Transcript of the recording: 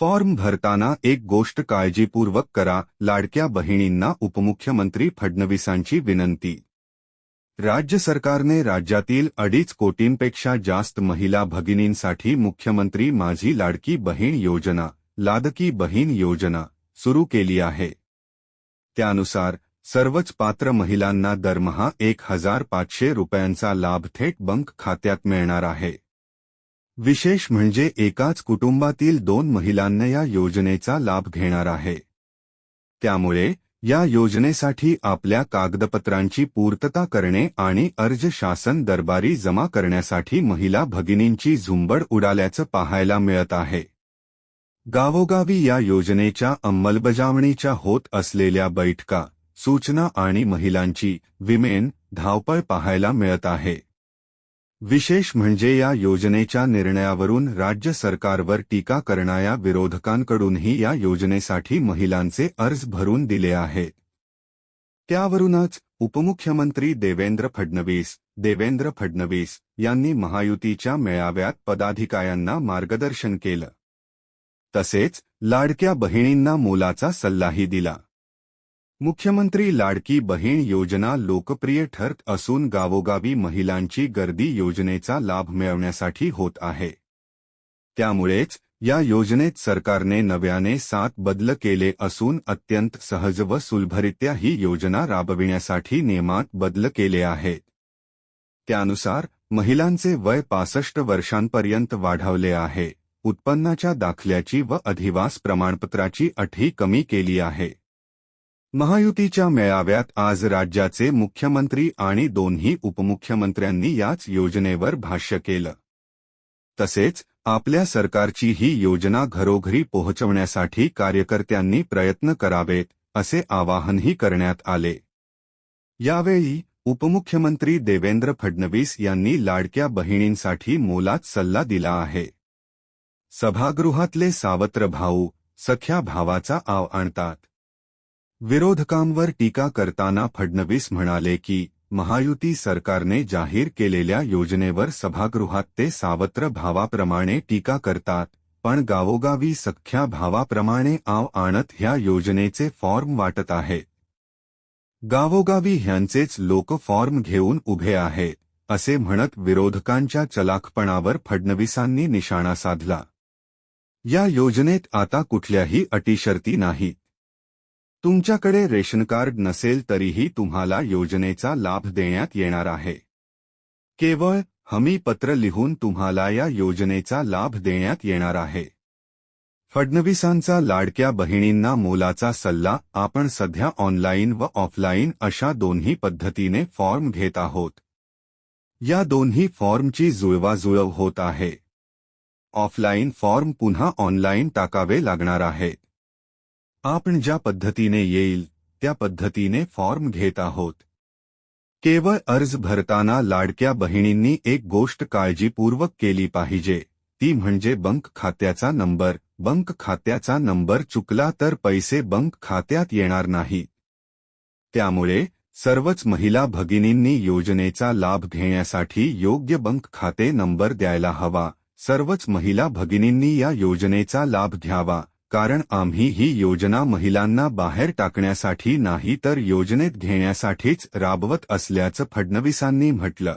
Form भरताना एक गोष्ट काळजीपूर्वक करा लाडक्या बहिणींना उपमुख्यमंत्री फडणवीसांची विनंती. राज्य सरकारने राज्यातील अडीच कोटींपेक्षा जास्त महिला भगिनींसाठी मुख्यमंत्री माझी लाडकी बहीण योजना लादकी बहीण योजना सुरू केली आहे. त्यानुसार सर्वच पात्र महिलांना दरमहा एक हजार पाचशे रुपयांचा लाभ थेट बँक खात्यात मिळणार आहे. विशेष म्हणजे एकाच कुटुंबातील दोन महिलांना या योजनेचा लाभ घेणार आहे. त्यामुळे या योजनेसाठी आपल्या कागदपत्रांची पूर्तता करणे आणि अर्ज शासन दरबारी जमा करण्यासाठी महिला भगिनींची झुंबड उडाल्याचं पाहायला मिळत आहे. गावोगावी या योजनेच्या अंमलबजावणीच्या होत असलेल्या बैठका सूचना आणि महिलांची विमेन धावपळ पाहायला मिळत आहे. विशेष म्हणजे या योजनेच्या निर्णयावरून राज्य सरकारवर टीका करणाऱ्या विरोधकांकडूनही या योजनेसाठी महिलांचे अर्ज भरून दिले आहेत. त्यावरूनच उपमुख्यमंत्री देवेंद्र फडणवीस देवेंद्र फडणवीस यांनी महायुतीच्या मेळाव्यात पदाधिकाऱ्यांना मार्गदर्शन केलं. तसेच लाडक्या बहिणींना मोलाचा सल्लाही दिला. मुख्यमंत्री लाडकी बहीण योजना लोकप्रिय ठरत असून गावोगावी महिलांची गर्दी योजनेचा लाभ मिळवण्यासाठी होत आहे. त्यामुळेच या योजनेत सरकारने नव्याने सात बदल केले असून अत्यंत सहज व सुलभरित्या ही योजना राबविण्यासाठी नियमात बदल केले आहेत. त्यानुसार महिलांचे वय पासष्ट वर्षांपर्यंत वाढवले आहे. उत्पन्नाच्या दाखल्याची व अधिवास प्रमाणपत्राची अटही कमी केली आहे. महायुतीच्या मेळाव्यात आज राज्याचे मुख्यमंत्री आणि दोन्ही उपमुख्यमंत्र्यांनी याच योजनेवर भाष्य केलं. तसेच आपल्या सरकारची ही योजना घरोघरी पोहोचवण्यासाठी कार्यकर्त्यांनी प्रयत्न करावेत असे आवाहनही करण्यात आले. यावेळी उपमुख्यमंत्री देवेंद्र फडणवीस यांनी लाडक्या बहिणींसाठी मोलात सल्ला दिला आहे. सभागृहातले सावत्र भाऊ सख्या भावाचा आव आणतात. विरोधकांवर टीका करताना फडणवीस म्हणाले की महायुती सरकारने जाहीर केलेल्या योजनेवर सभागृहात ते सावत्र भावाप्रमाणे टीका करतात पण गावोगावी सख्या भावाप्रमाणे आव आणत ह्या योजनेचे फॉर्म वाटत आहेत गावोगावी ह्यांचेच लोक फॉर्म घेऊन उभे आहेत असे म्हणत विरोधकांच्या चलाखपणावर फडणवीसांनी निशाणा साधला. या योजनेत आता कुठल्याही अटीशर्ती नाहीत तुमच्याकडे रेशन कार्ड नसेल तरीही तुम्हाला योजनेचा लाभ देण्यात येणार आहे. केवळ हमीपत्र लिहून तुम्हाला या योजनेचा लाभ देण्यात येणार आहे. फडणवीसांचा लाडक्या बहिणींना मोलाचा सल्ला आपण सध्या ऑनलाईन व ऑफलाईन अशा दोन्ही पद्धतीने फॉर्म घेत आहोत. या दोन्ही फॉर्मची जुळवाजुळव होत आहे. ऑफलाईन फॉर्म पुन्हा ऑनलाईन टाकावे लागणार आहेत आपण ज्या पद्धतीने येईल त्या पद्धतीने फॉर्म घेत आहोत. केवळ अर्ज भरताना लाडक्या बहिणींनी एक गोष्ट काळजीपूर्वक केली पाहिजे ती म्हणजे बंक खात्याचा नंबर. बंक खात्याचा नंबर चुकला तर पैसे बंक खात्यात येणार नाही त्यामुळे सर्वच महिला भगिनींनी योजनेचा लाभ घेण्यासाठी योग्य बंक खाते नंबर द्यायला हवा. सर्वच महिला भगिनींनी या योजनेचा लाभ घ्यावा. कारण आम्ही ही योजना महिलांना बाहेर टाकण्यासाठी नाही तर योजनेत घेण्यासाठीच राबवत असल्याचं फडणवीसांनी म्हटलं.